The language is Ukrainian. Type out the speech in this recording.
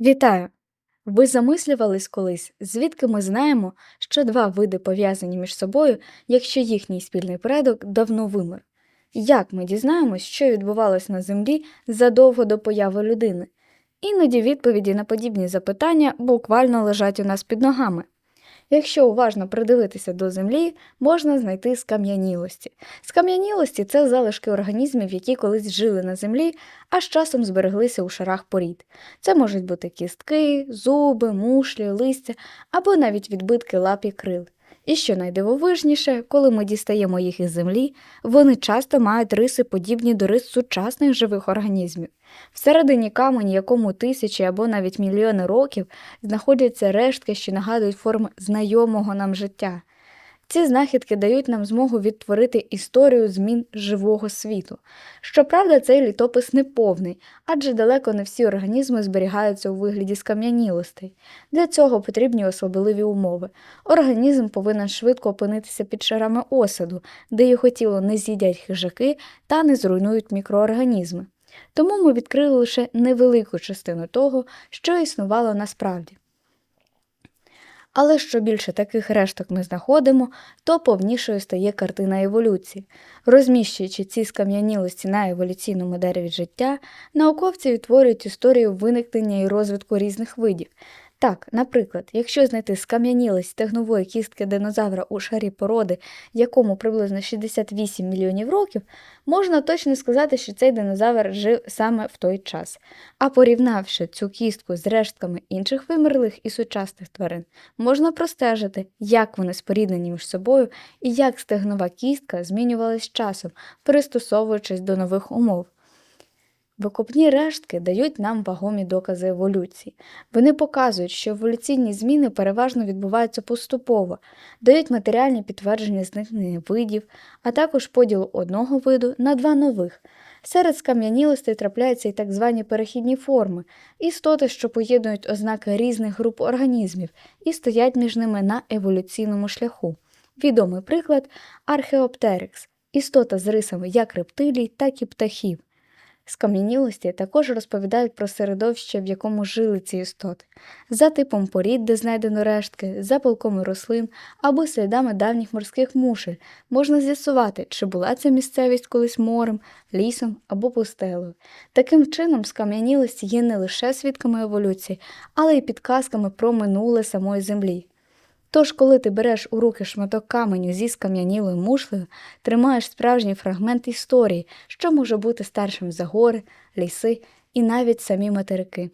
Вітаю! Ви замислювались колись, звідки ми знаємо, що два види пов'язані між собою, якщо їхній спільний предок давно вимер? Як ми дізнаємось, що відбувалось на Землі задовго до появи людини? Іноді відповіді на подібні запитання буквально лежать у нас під ногами. Якщо уважно придивитися до землі, можна знайти скам'янілості. Скам'янілості це залишки організмів, які колись жили на землі, а з часом збереглися у шарах порід. Це можуть бути кістки, зуби, мушлі, листя або навіть відбитки лап і крил. І що найдивовижніше, коли ми дістаємо їх із землі, вони часто мають риси подібні до рис сучасних живих організмів. Всередині камені, якому тисячі або навіть мільйони років, знаходяться рештки, що нагадують форми знайомого нам життя. Ці знахідки дають нам змогу відтворити історію змін живого світу. Щоправда, цей літопис не повний, адже далеко не всі організми зберігаються у вигляді скам'янілостей. Для цього потрібні особливі умови. Організм повинен швидко опинитися під шарами осаду, де його тіло не з'їдять хижаки та не зруйнують мікроорганізми. Тому ми відкрили лише невелику частину того, що існувало насправді. Але що більше таких решток ми знаходимо, то повнішою стає картина еволюції. Розміщуючи ці скам'янілості на еволюційному дереві життя, науковці відтворюють історію виникнення і розвитку різних видів. Так, наприклад, якщо знайти скам'янілость стегнової кістки динозавра у шарі породи, якому приблизно 68 мільйонів років, можна точно сказати, що цей динозавр жив саме в той час. А порівнявши цю кістку з рештками інших вимерлих і сучасних тварин, можна простежити, як вони споріднені між собою і як стегнова кістка змінювалась часом, пристосовуючись до нових умов. Викопні рештки дають нам вагомі докази еволюції. Вони показують, що еволюційні зміни переважно відбуваються поступово, дають матеріальні підтвердження зникнення видів, а також поділу одного виду на два нових. Серед скам'янілостей трапляються і так звані перехідні форми, істоти, що поєднують ознаки різних груп організмів і стоять між ними на еволюційному шляху. Відомий приклад археоптерикс істота з рисами як рептилій, так і птахів. Скам'янілості також розповідають про середовище, в якому жили ці істоти, за типом порід, де знайдено рештки, за полком рослин або слідами давніх морських мушель, можна з'ясувати, чи була ця місцевість колись морем, лісом або пустелею. Таким чином, скам'янілості є не лише свідками еволюції, але й підказками про минуле самої землі. Тож, коли ти береш у руки шматок каменю зі скам'янілою мушлею, тримаєш справжній фрагмент історії, що може бути старшим за гори, ліси і навіть самі материки.